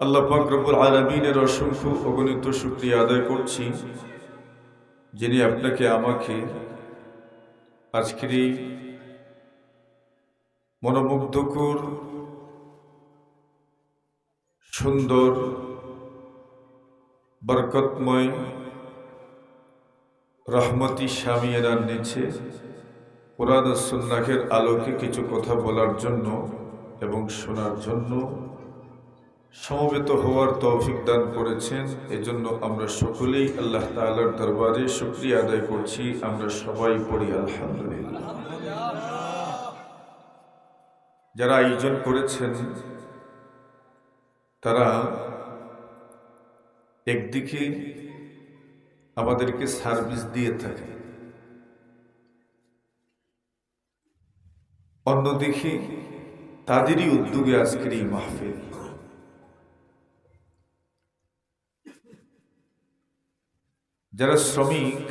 আল্লাহ ফাকরবুল আলমিনের অসংখ্য অগণিত শুক্রিয়া আদায় করছি, যিনি আপনাকে, আমাকে আজকের এই মনোমুগ্ধকর, সুন্দর, বরকতময়, রহমতি স্বামীরার নিচে কোরআন ও সুন্নাহের আলোকে কিছু কথা বলার জন্য এবং শোনার জন্য সমবেত হওয়ার তৌফিক দান করেছেন। এজন্য আমরা সকলেই আল্লাহ তাআলার দরবারে শুক্রিয়া আদায় করছি। আমরা সবাই পড়ি আলহামদুলিল্লাহ। যারা আয়োজন করেছেন, তারা একদিকে আমাদেরকে সার্ভিস দিয়ে থাকে, অন্যদিকে তাদেরই উদ্যোগে আজকের এই মাহফিল। যারা শ্রমিক,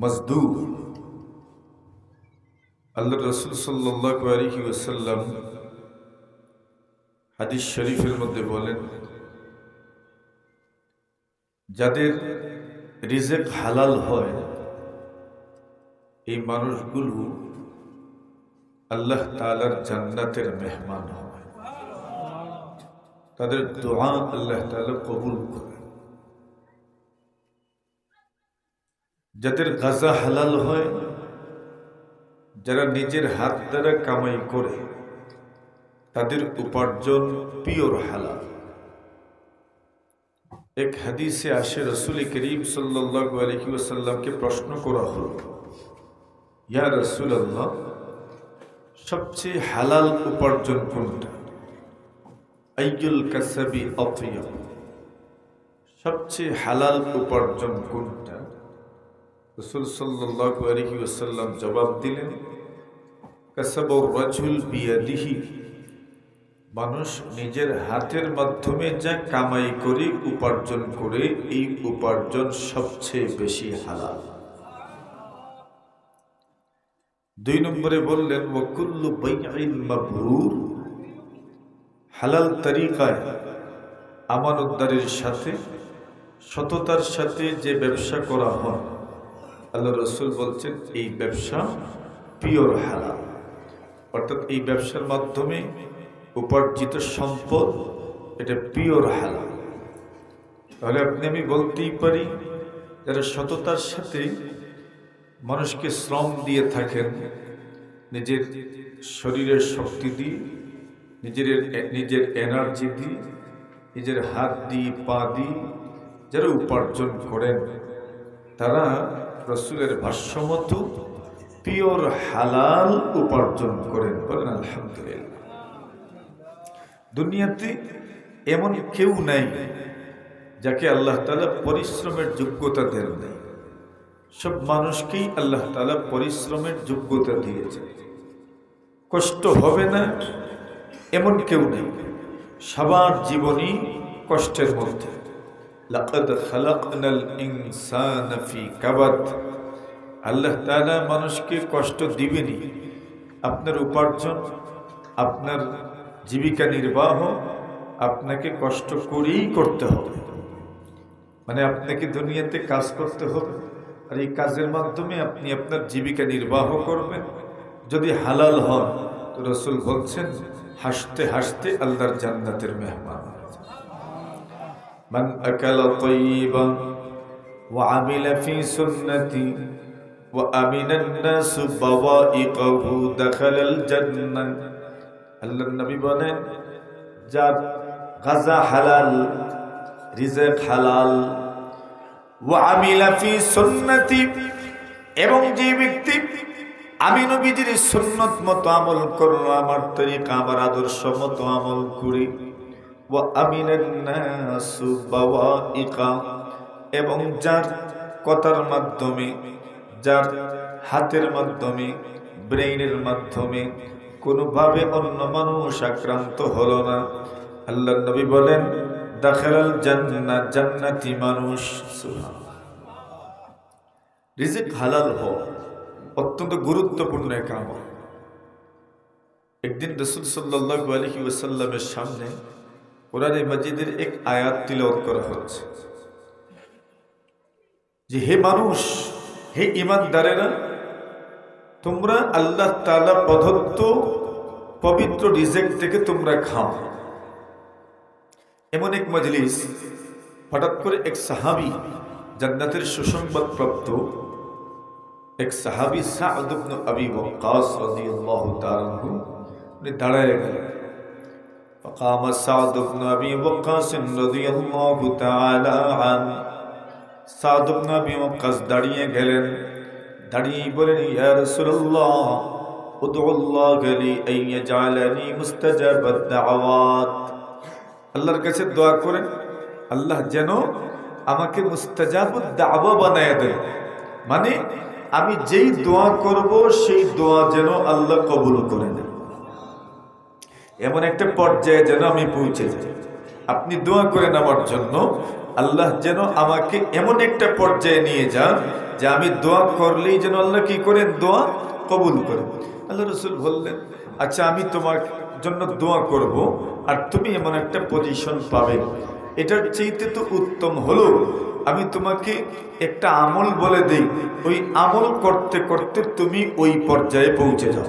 মজদুর। আল্লাহ রসুল সাল্লাহ আলহি ওসাল্লাম হাদিস শরীফের মধ্যে বলেন, যাদের রিজেক হালাল হয়, এই মানুষগুলো আল্লাহ তালার জান্নাতের মেহমান হয়। তাদের দোয়া আল্লাহ তালা কবুল করে। যাদের গাজা হালাল হয়, যারা নিজের হাত দ্বারা কামাই করে, তাদের উপার্জন পিওর হালাল। এক হাদিসে আসে রসুল করিম সাল্লাল্লাহু আলাইহি ওয়াসাল্লামকে প্রশ্ন করা হল, ইয়া রসুল আল্লাহ সবচেয়ে হালাল উপার্জন কোনটা? আইয়ুল কাসাবি অতয়ব সবচেয়ে হালাল উপার্জন কোনটা? রসুল সাল্লাল্লাহু আলাইহি ওয়াসাল্লাম জবাব দিলেন কাসাবুর রাজুল বিয়াদিহি। মানুষ নিজের হাতের মাধ্যমে যা কামাই করে, উপার্জন করে, এই উপার্জন সবচেয়ে বেশি হালাল। দুই নম্বরে বললেন ওয়াকুল্লু বাইআইন মাবরুর। হালাল তরিকায় আমানতদারের সাথে, সততার সাথে যে ব্যবসা করা হয় আল্লাহ রসুল বলছেন, এই ব্যবসা পিওর হালাল। অর্থাৎ এই ব্যবসার মাধ্যমে উপার্জিত সম্পদ, এটা পিওর হালাল। তাহলে আপনি, আমি বলতেই পারি, যারা সততার সাথে মানুষকে শ্রম দিয়ে থাকেন, নিজের শরীরের শক্তি দিয়ে, নিজের নিজের এনার্জি দিয়ে, নিজের হাত দিয়ে, পা দিয়ে, যারা উপার্জন করেন, তারা রসুলের ভাষ্যমতো পিওর হালাল উপার্জন করেন বলেন আলহামদুলিল্লাহ। দুনিয়াতে এমন কেউ নাই যাকে আল্লাহ তালা পরিশ্রমের যোগ্যতা দেন নাই। সব মানুষকেই আল্লাহ তালা পরিশ্রমের যোগ্যতা দিয়েছে কষ্ট হবে না এমন কেউ নেই। সবার জীবনই কষ্টের মধ্যে। লাকাদ খালাকনাল ইনসানা ফি কাবাদ। আল্লাহ তাআলা মানুষকে কষ্ট দিবেনি। আপনার উপার্জন, আপনার জীবিকা নির্বাহ, আপনাকে কষ্ট করেই করতে হবে। মানে আপনাকে দুনিয়াতে কাজ করতে হবে। আর এই কাজের মাধ্যমে আপনি আপনার জীবিকা নির্বাহ করবেন। যদি হালাল হন, তো রসুল বলছেন, হাসতে হাসতে আল্লাহর জান্নাতের মেহমান। من أكل طيبا وعمل في سنتي وأمن الناس بوائقه دخل الجنة আল্লাহ নবী বলেন যার গাজা হালাল রিজেক হালাল ও আমিলা ফি সুন্নতি এবং যে ব্যক্তি আমি নবীজির সুন্নত মতো আমল করলো আমার তরিকা আমার আদর্শ মতো আমল করি এবং যার কথার মাধ্যমে, যার হাতের মাধ্যমে, ব্রেইনের মাধ্যমে কোনোভাবে অন্য মানুষ আক্রান্ত হলো না। আল্লাহ নবী বলেন, দাখালাল জান্নাত জান্নাতি মানুষ। রিজিক হালাল হওয়া অত্যন্ত গুরুত্বপূর্ণ এক আমল। একদিন রসুল সাল্লাহ আলহি সামনে কোরআনে মজিদের এক আয়াত তিলওয়াত করা হচ্ছে। যে হে মানুষ, হে ইমানদারেরা, তোমরা আল্লাহ তালা প্রদত্ত পবিত্র রিজেক্ট থেকে তোমরা খাও। এমন এক মজলিস, হঠাৎ করে এক সাহাবি জান্নাতের সুসংবাদ প্রাপ্ত এক সাহাবি সাদ ইবনে আবি রাদিয়াল্লাহু তাআলা আনহু, উনি দাঁড়ায় গেলেন। فقام سعد بن ابي وقاص رضي الله تعالى عنه সাদ ইবনে আবি ওয়াক্কাস দাঁড়িয়ে গেলেন দাঁড়িয়ে বলেন ইয়া রাসূলুল্লাহ উদউল্লাহ লি আন ইয়াজআলানি মুস্তাজাবাদ দাওয়াত আল্লাহর কাছে দোয়া করেন আল্লাহ যেন আমাকে মুস্তাজাবুদ দাওয়া বানায় দেন মানে আমি যেই দোয়া করব সেই দোয়া যেন আল্লাহ কবুল করে নেন এমন একটা পর্যায়ে যেন আমি পৌঁছে যাই। আপনি দোয়া করেন আমার জন্য, আল্লাহ যেন আমাকে এমন একটা পর্যায়ে নিয়ে যান যে আমি দোয়া করলেই যেন আল্লাহ কি করেন? দোয়া কবুল করেন। আল্লাহ রসুল বললেন আচ্ছা আমি তোমার জন্য দোয়া করব আর তুমি এমন একটা পজিশন পাবে। এটার চাইতে তো উত্তম হলো, আমি তোমাকে একটা আমল বলে দিই। ওই আমল করতে করতে তুমি ওই পর্যায়ে পৌঁছে যাও।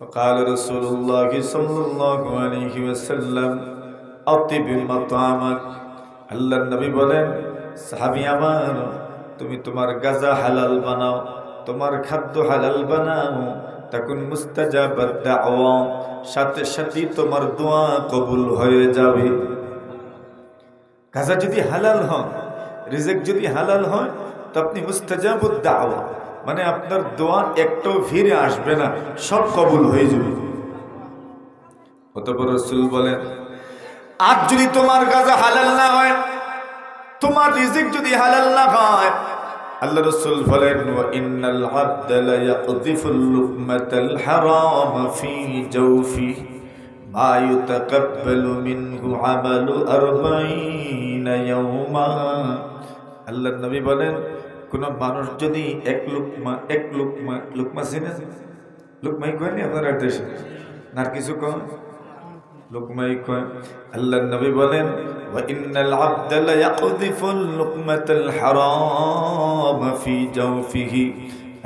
فقال رسول الله صلى الله عليه وسلم أطب مطعمك আল্লাহ নবী বলেন সাহাবি আমার তুমি তোমার গাজা হালাল বানাও তোমার খাদ্য হালাল বানাও তখন মুস্তাজাবাদ দাওয়া সাথে সাথে তোমার দোয়া কবুল হয়ে যাবে গাজা যদি হালাল হয় রিজেক যদি হালাল হয় তো আপনি মুস্তাজাবুদ দাওয়া মানে আপনার দোয়া একটাও ফিরে আসবে না, সব কবুল হয়ে যাবে। অতপর রসুল বলেন আর যদি তোমার গাজা হালাল না হয়, তোমার রিজিক যদি হালাল না হয়, আল্লাহ রসুল বলেন ইন্নাল আব্দ লা ইয়াকযিফুল লুকমাতাল হারাম ফি জাওফি মা ইউতাকাব্বালু মিনহু আমালু 40 ইয়াওমা আল্লাহ নবী বলেন কোন মানুষ যদি এক লুকমা এক লুকমা লুকমা চিনে লুকমাই কয়নি আপনার দেশে না আর কিছু কয় লুকমাই কয় আল্লাহ নবী বলেন وإن العبد ليقذف اللقمة الحرام في جوفه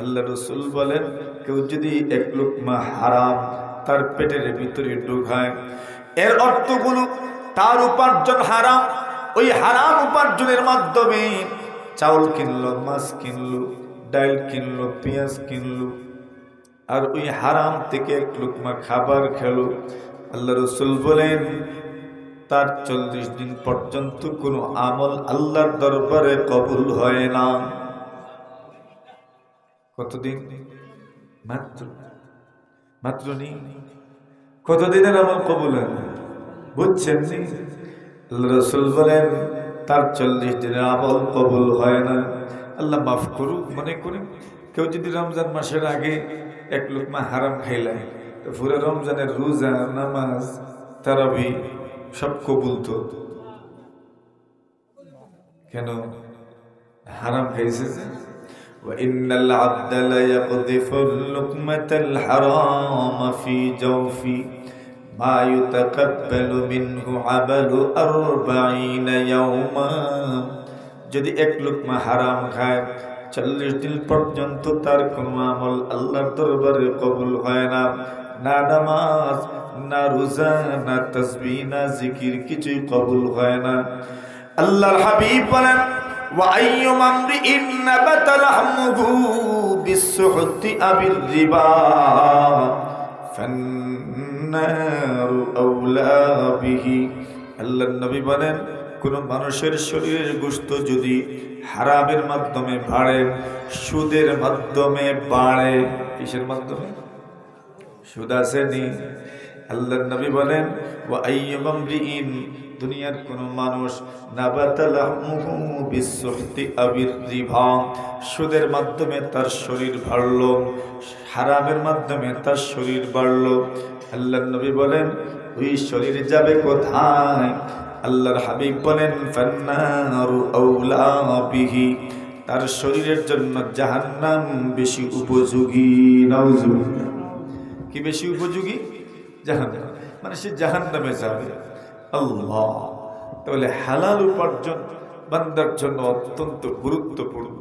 আল্লাহ রসুল বলেন কেউ যদি এক লুকমা হারাম তার পেটের ভিতরে ঢুকায় এর অর্থগুলো তার উপার্জন হারাম ওই হারাম উপার্জনের মাধ্যমে চাউল কিনলো, মাছ কিনলো ডাল কিনলো, পেঁয়াজ কিনলো। আর ওই হারাম থেকে এক লুকমা খাবার খেলো। আল্লাহ রসুল বলেন, তার চল্লিশ দিন পর্যন্ত কোনো আমল আল্লাহর দরবারে কবুল হয় না। কতদিন? মাত্র মাত্র নেই। কতদিনের আমল কবুল হয় বুঝছেন রসুল বলেন তার চল্লিশ দিনের আমল কবুল হয় না আল্লাহ মাফ করুক মনে করি কেউ যদি রমজান মাসের আগে এক লোকমা হারাম খাইলায় তো পুরো রমজানের রোজা নামাজ তারাবি সব কবুল তো কেন হারাম খাইছে যে وإن العبد ليقذف اللقمة الحرام في جوفي ما يتقبل منه عمل أربعين يوما যদি এক লুকমা হারাম খায় চল্লিশ দিন পর্যন্ত তার কোনো আমল আল্লাহর দরবারে কবুল হয় না না নামাজ না রোজা না তসবি না জিকির কিছুই কবুল হয় না আল্লাহর হাবিব বলেন وأي امرئ نبت لحمه بالسحت أو الربا فالنار أولى به আল্লাহ নবী বলেন, কোন মানুষের শরীরের গোস্ত যদি হারামের মাধ্যমে বাড়ে, সুদের মাধ্যমে বাড়ে, কিসের মাধ্যমে? সুদ আসেনি। আল্লাহ নবী বলেন ও আইয়িন দুনিয়ার কোন মানুষ সুদের মাধ্যমে তার শরীর বাড়ল, হারামের মাধ্যমে তার শরীর বাড়ল আল্লাহ নবী বলেন, ওই শরীর যাবে কোথায়? আল্লাহর হাবিব বলেন বিহি। তার শরীরের জন্য জাহান্নাম বেশি উপযোগী। নাউজুবিল্লাহ। কি বেশি উপযোগী? জাহান্নাম। মানে সে জাহান নামে যাবে। আল্লাহ। তাহলে হালাল উপার্জন বান্দার জন্য অত্যন্ত গুরুত্বপূর্ণ।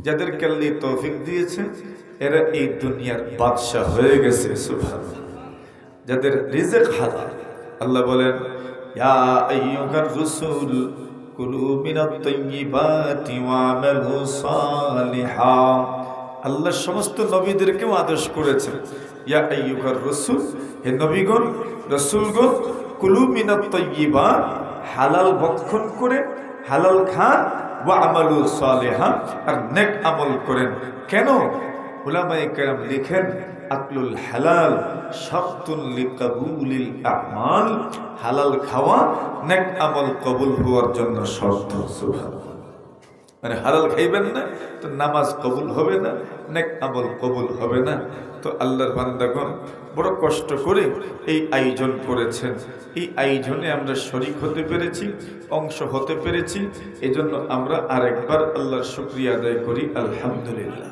যাদেরকে আল্লাহ তৌফিক দিয়েছে, এরা এই দুনিয়ার বাদশাহ হয়ে গেছে সুভান যাদের রিজেক হালাল। আল্লাহ বলেন আল্লাহ সমস্ত নবীদেরকেও আদেশ করেছেন, ইয়া আইয়ুহার রাসূল, হে নবীগণ, রাসূলগণ, কুলু মিনাত হালাল ভক্ষণ করে, হালাল খান ওয়া আমালু সালিহা, আর নেক আমল করেন। কেন? উলামায়ে কেরাম লিখেন আকলুল হালাল লিকাবুলিল আমাল। হালাল খাওয়া নেক আমল কবুল হওয়ার জন্য শর্ত, সুবহানাল্লাহ। মানে হালাল খাইবেন না, তো নামাজ কবুল হবে না, নেক আমল কবুল হবে না। তো আল্লাহর বান্দাগণ বড় কষ্ট করে এই আয়োজন করেছেন। এই আয়োজনে আমরা শরিক হতে পেরেছি, অংশ হতে পেরেছি। এজন্য আমরা আরেকবার আল্লাহর শুক্রিয়া আদায় করি, আলহামদুলিল্লাহ।